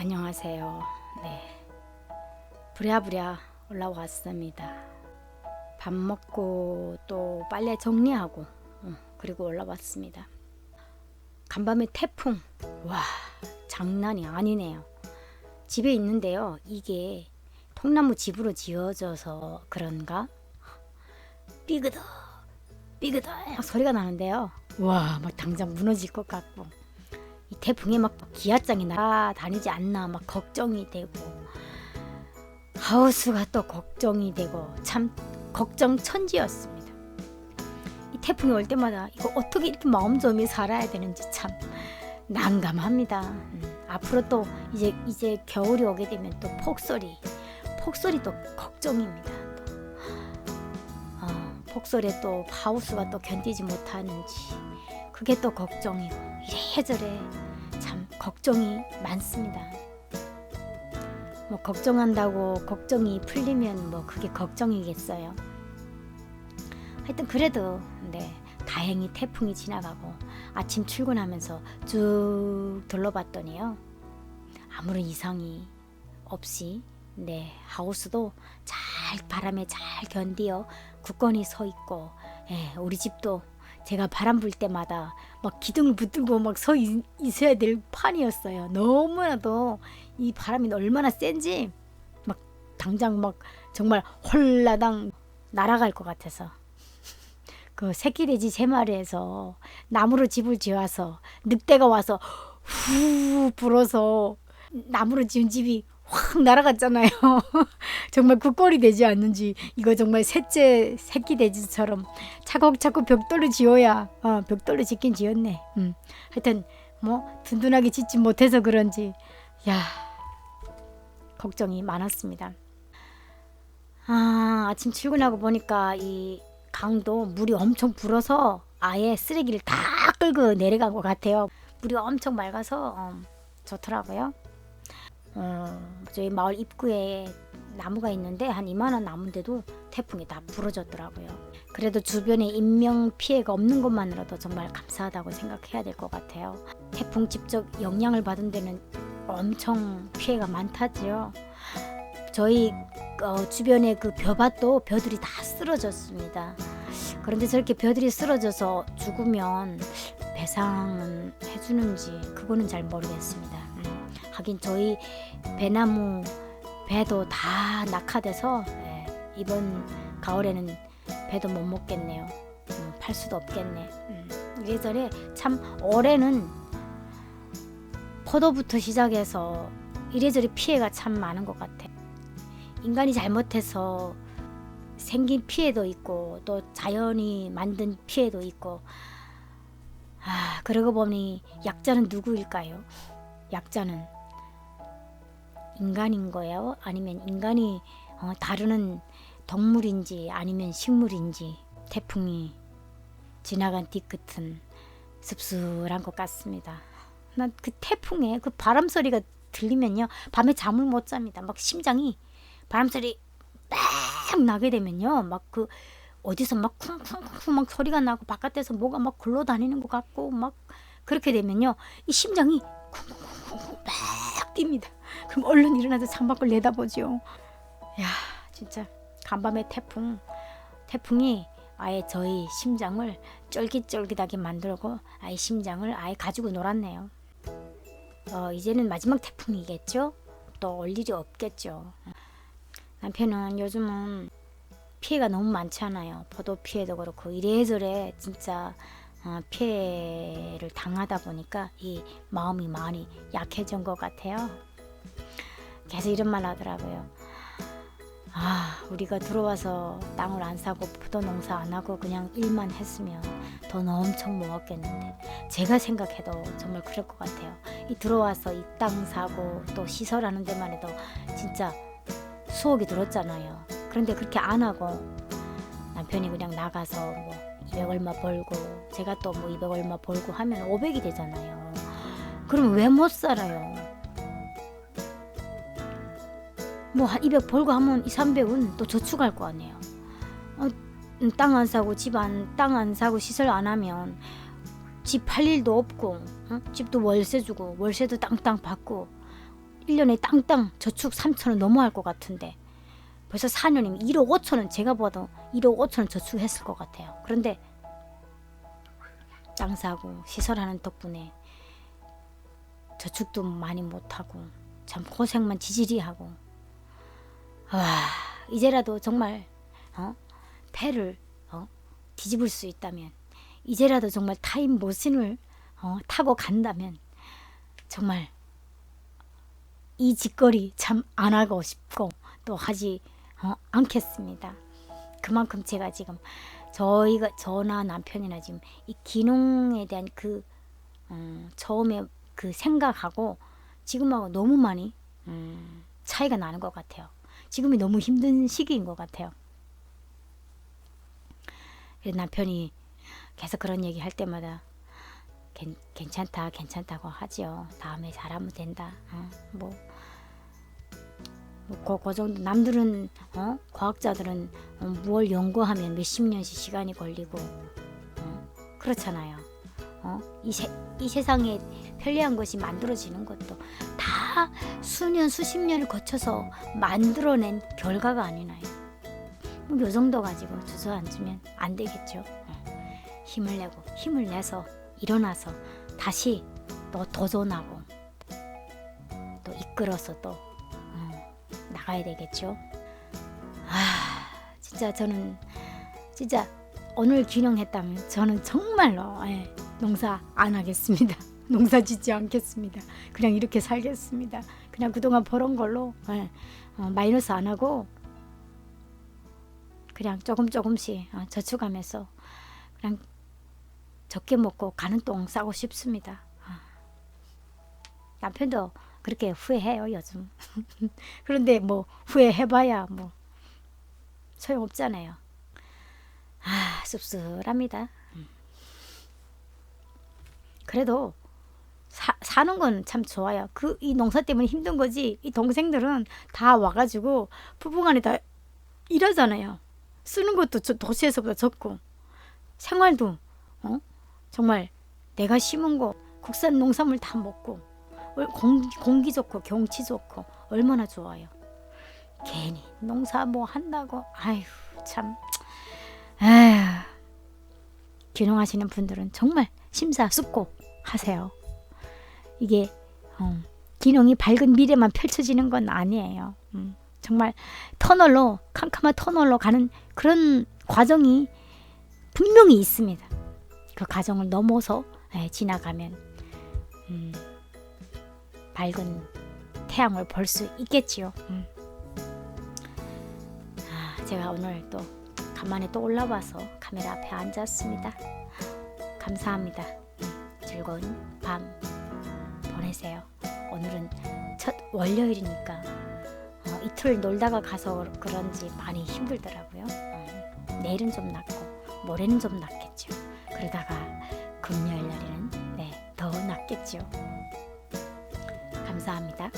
안녕하세요. 네. 부랴부랴 올라왔습니다. 밥 먹고 또 빨래 정리하고 어, 그리고 올라왔습니다. 간밤에 태풍. 와, 장난이 아니네요. 집에 있는데요. 이게 통나무 집으로 지어져서 그런가? 삐그덕 삐그덕 소리가 나는데요. 와, 막 당장 무너질 것 같고 이 태풍에 막 기아장이 날아다니지 않나 막 걱정이 되고 하우스가 또 걱정이 되고 참 걱정 천지였습니다. 이 태풍이 올 때마다 이거 어떻게 이렇게 마음좀이 살아야 되는지 참 난감합니다. 음, 앞으로 또 이제 이제 겨울이 오게 되면 또 폭설이 폭설이 또 걱정입니다. 또. 어, 폭설에 또 하우스가 또 견디지 못하는지 그게 또 걱정이고 이래저래 참 걱정이 많습니다. 뭐 걱정한다고 걱정이 풀리면 뭐 그게 걱정이겠어요. 하여튼 그래도 네 다행히 태풍이 지나가고 아침 출근하면서 쭉 둘러봤더니요 아무런 이상이 없이 네 하우스도 잘 바람에 잘 견디어 굳건히 서 있고 예, 우리 집도 제가 바람 불 때마다 막 기둥을 붙들고 막 서 있어야 될 판이었어요. 너무나도 이 바람이 얼마나 센지 막 당장 막 정말 홀라당 날아갈 것 같아서 그 새끼 돼지 세 마리에서 나무로 집을 지어서 늑대가 와서 후 불어서 나무로 지은 집이 확 날아갔잖아요. 정말 굳건이 되지 않는지 이거 정말 셋째 새끼 돼지처럼 차곡차곡 벽돌로 지어야 어, 벽돌로 짓긴 지었네. 음. 하여튼 뭐 든든하게 짓지 못해서 그런지 야 걱정이 많았습니다. 아 아침 출근하고 보니까 이 강도 물이 엄청 불어서 아예 쓰레기를 다 끌고 내려간 것 같아요. 물이 엄청 맑아서 어, 좋더라고요. 어, 저희 마을 입구에 나무가 있는데 한 이만한 나무인데도 태풍이 다 부러졌더라고요. 그래도 주변에 인명 피해가 없는 것만으로도 정말 감사하다고 생각해야 될 것 같아요. 태풍 직접 영향을 받은 데는 엄청 피해가 많다지요. 저희 어, 주변에 그 벼밭도 벼들이 다 쓰러졌습니다. 그런데 저렇게 벼들이 쓰러져서 죽으면 배상은 해주는지 그거는 잘 모르겠습니다. 음, 하긴 저희 배나무 배도 다 낙하돼서 예, 이번 가을에는 배도 못 먹겠네요. 음, 팔 수도 없겠네. 음, 이래저래 참 올해는 포도부터 시작해서 이래저래 피해가 참 많은 것 같아. 인간이 잘못해서 생긴 피해도 있고 또 자연이 만든 피해도 있고 아 그러고 보니 약자는 누구일까요? 약자는 인간인 거예요? 아니면 인간이 어, 다루는 동물인지 아니면 식물인지 태풍이 지나간 뒤끝은 씁쓸한 것 같습니다. 난 그 태풍에 그 바람 소리가 들리면요 밤에 잠을 못 잡니다. 막 심장이 바람 소리 딱 나게 되면요 막 그 어디서 막 쿵쿵쿵 막 소리가 나고 바깥에서 뭐가 막 굴러다니는 것 같고 막 그렇게 되면요 이 심장이 쿵쿵쿵쿵 막 뜁니다. 그럼 얼른 일어나서 창밖을 내다보죠. 야 진짜 간밤에 태풍 태풍이 아예 저희 심장을 쫄깃쫄깃하게 만들고 아예 심장을 아예 가지고 놀았네요. 어, 이제는 마지막 태풍이겠죠? 또 올 일이 없겠죠. 남편은 요즘은 피해가 너무 많잖아요. 포도 피해도 그렇고 이래저래 진짜 어, 피해를 당하다 보니까 이 마음이 많이 약해진 것 같아요. 계속 이런 말 하더라고요. 아, 우리가 들어와서 땅을 안 사고 포도 농사 안 하고 그냥 일만 했으면 돈 엄청 모았겠는데 제가 생각해도 정말 그럴 것 같아요. 이 들어와서 이 땅 사고 또 시설하는 데만 해도 진짜 수억이 들었잖아요. 그런데 그렇게 안 하고 남편이 그냥 나가서 뭐 200 얼마 벌고 제가 또 뭐 200 얼마 벌고 하면 500이 되잖아요. 그럼 왜 못 살아요? 뭐 한 200 벌고 하면 이 300은 또 저축할 거 아니에요. 어, 땅안 사고 집 안 땅 안 사고 시설 안 하면 집 팔 일도 없고 어? 집도 월세 주고 월세도 땅땅 받고 1년에 땅땅 저축 3천 원 넘어갈 것 같은데 벌써 4년이면 1억 5천 원 제가 봐도 1억 5천 원 저축했을 것 같아요. 그런데 땅 사고 시설하는 덕분에 저축도 많이 못하고 참 고생만 지질이 하고 와 이제라도 정말 어? 패를 어? 뒤집을 수 있다면 이제라도 정말 타임 머신을 어, 타고 간다면 정말 이 짓거리 참 안 하고 싶고 또 하지 어, 않겠습니다. 그만큼 제가 지금 저희가 저나 남편이나 지금 이 기농에 대한 그 어, 처음에 그 생각하고 지금하고 너무 많이 음, 차이가 나는 것 같아요. 지금이 너무 힘든 시기인 것 같아요. 남편이 계속 그런 얘기 할 때마다 괜, 괜찮다 괜찮다고 하지요. 다음에 잘하면 된다. 어, 뭐, 뭐 그, 그 정도 남들은 어? 과학자들은 어, 뭘 연구하면 몇십 년씩 시간이 걸리고 어? 그렇잖아요. 어? 이, 세, 이 세상에 편리한 것이 만들어지는 것도 다 수년 수십 년을 거쳐서 만들어낸 결과가 아니나요. 뭐요 정도 가지고 주저앉으면 안 되겠죠. 어. 힘을 내고 힘을 내서 일어나서 다시 또 도전하고 또 이끌어서 또 어, 나가야 되겠죠. 아 진짜 저는 진짜 오늘 귀농했다면 저는 정말로 예, 농사 안 하겠습니다. 농사 짓지 않겠습니다. 그냥 이렇게 살겠습니다. 그냥 그동안 벌은 걸로 예, 어, 마이너스 안 하고 그냥 조금 조금씩 어, 저축하면서 그냥 적게 먹고 가는 똥 싸고 싶습니다. 아. 남편도 그렇게 후회해요 요즘. 그런데 뭐 후회해봐야 뭐 소용없잖아요. 아 씁쓸합니다. 음. 그래도 사, 사는 건 참 좋아요. 그 이 농사 때문에 힘든 거지. 이 동생들은 다 와가지고 부부간에 다 일하잖아요. 쓰는 것도 저 도시에서보다 적고 생활도 어? 정말 내가 심은 거 국산 농산물 다 먹고 얼- 공기, 공기 좋고 경치 좋고 얼마나 좋아요. 괜히 농사 뭐 한다고 아휴 참 아휴 귀농하시는 분들은 정말 심사숙고 하세요. 이게 어, 기농이 밝은 미래만 펼쳐지는 건 아니에요. 음, 정말 터널로 캄캄한 터널로 가는 그런 과정이 분명히 있습니다. 그 과정을 넘어서 예, 지나가면 음, 밝은 태양을 볼 수 있겠지요. 음. 아, 제가 오늘 또 간만에 또 올라와서 카메라 앞에 앉았습니다. 감사합니다. 음, 즐거운 밤 보내세요. 오늘은 첫 월요일이니까 어, 이틀 놀다가 가서 그런지 많이 힘들더라고요. 어, 내일은 좀 낫고 모레는 좀 낫겠죠. 그러다가 금요일 날에는 네, 더 낫겠죠. 감사합니다.